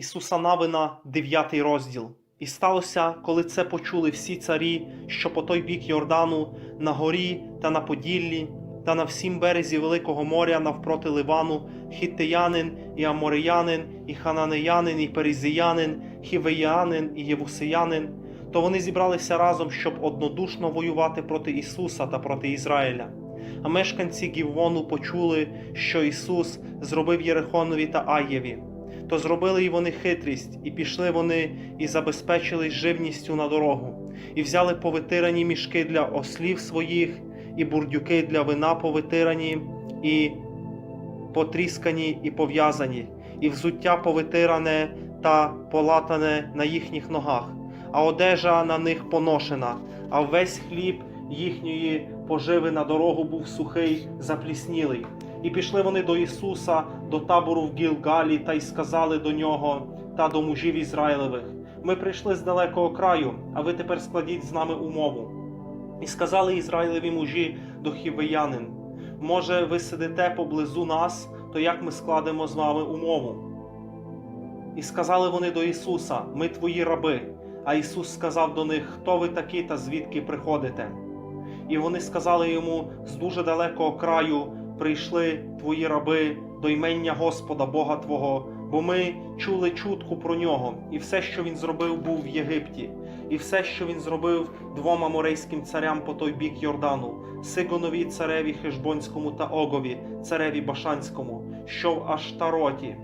Ісуса Навина, 9 розділ. І сталося, коли це почули всі царі, що по той бік Йордану, на горі та на Поділлі, та на всім березі Великого моря навпроти Ливану, хіттеянин, і амореянин, і хананеянин, і перізіянин, хівеянин, і євусеянин, то вони зібралися разом, щоб однодушно воювати проти Ісуса та проти Ізраїля. А мешканці Гіввону почули, що Ісус зробив Єрихонові та Аєві. То зробили й вони хитрість, і пішли вони і забезпечились живністю на дорогу, і взяли повитирані мішки для ослів своїх, і бурдюки для вина повитирані, і потріскані і пов'язані, і взуття повитиране та полатане на їхніх ногах, а одежа на них поношена, а весь хліб їхньої поживи на дорогу був сухий, запліснілий. І пішли вони до Ісуса, до табору в Гілгалі, та й сказали до нього та до мужів Ізраїлевих: Ми прийшли з далекого краю, а ви тепер складіть з нами умову. І сказали Ізраїлеві мужі до хівеянин: Може, ви сидите поблизу нас, то як ми складемо з вами умову? І сказали вони до Ісуса: Ми твої раби. А Ісус сказав до них: Хто ви такі та звідки приходите? І вони сказали йому з дуже далекого краю прийшли твої раби до ймення Господа Бога Твого, бо ми чули чутку про нього, і все, що він зробив, був в Єгипті, і все, що він зробив двома морейським царям по той бік Йордану, Сигонові цареві Хешбонському та Огові, цареві Башанському, що в Аштароті.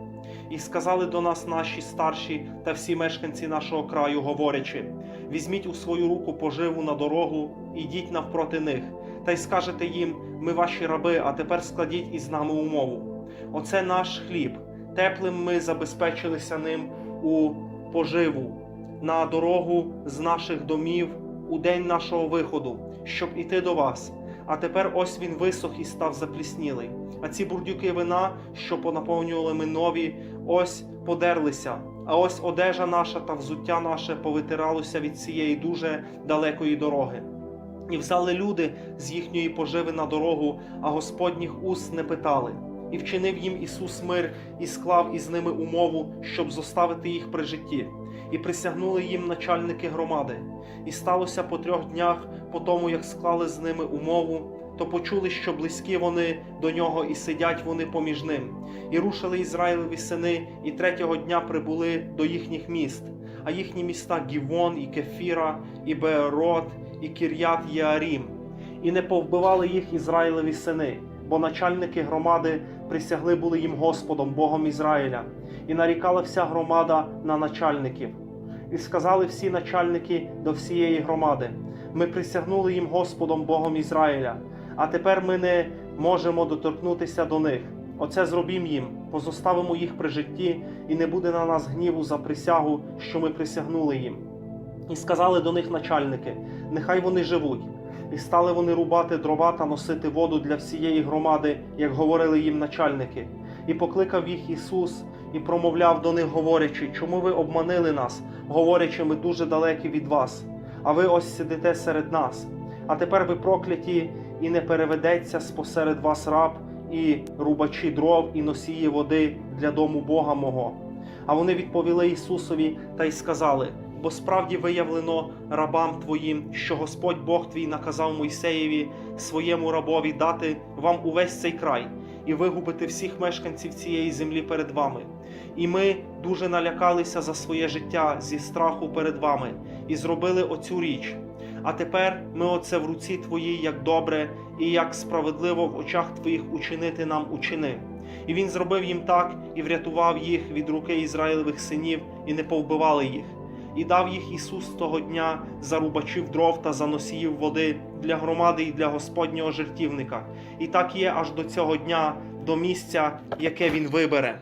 І сказали до нас наші старші та всі мешканці нашого краю, говорячи: візьміть у свою руку поживу на дорогу, ідіть навпроти них, та й скажете їм: ми ваші раби, а тепер складіть із нами умову. Оце наш хліб. Теплим ми забезпечилися ним у поживу на дорогу з наших домів у день нашого виходу, щоб іти до вас. А тепер ось він висох і став запліснілий. А ці бурдюки вина, що понаповнювали ми нові, ось подерлися. А ось одежа наша та взуття наше повитиралося від цієї дуже далекої дороги. І взяли люди з їхньої поживи на дорогу, а Господніх уст не питали. І вчинив їм Ісус мир і склав із ними умову, щоб зоставити їх при житті, і присягнули їм начальники громади. І сталося по трьох днях, по тому як склали з ними умову, то почули, що близькі вони до нього, і сидять вони поміж ним. І рушили Ізраїлеві сини, і третього дня прибули до їхніх міст, а їхні міста Гівон, і Кефіра, і Беерот, і Кір'ят Єарім. І не повбивали їх Ізраїлеві сини, бо начальники громади присягли були їм Господом, Богом Ізраїля, і нарікала вся громада на начальників. І сказали всі начальники до всієї громади: ми присягнули їм Господом Богом Ізраїля, а тепер ми не можемо доторкнутися до них. Оце зробім їм, позоставимо їх при житті, і не буде на нас гніву за присягу, що ми присягнули їм. І сказали до них начальники: нехай вони живуть. І стали вони рубати дрова та носити воду для всієї громади, як говорили їм начальники. І покликав їх Ісус і промовляв до них, говорячи, чому ви обманили нас, говорячи, ми дуже далекі від вас, а ви ось сидите серед нас. А тепер ви прокляті, і не переведеться спосеред вас раб, і рубачі дров, і носії води для дому Бога мого. А вони відповіли Ісусові та й сказали: бо справді виявлено рабам твоїм, що Господь Бог твій наказав Мойсеєві своєму рабові дати вам увесь цей край і вигубити всіх мешканців цієї землі перед вами. І ми дуже налякалися за своє життя зі страху перед вами і зробили оцю річ. А тепер ми оце в руці твоїй як добре і як справедливо в очах твоїх учинити нам учини. І він зробив їм так і врятував їх від руки Ізраїлевих синів, і не повбивали їх. І дав їх Ісус того дня за рубачів дров та за носіїв води для громади і для Господнього жертівника. І так є аж до цього дня, до місця, яке він вибере.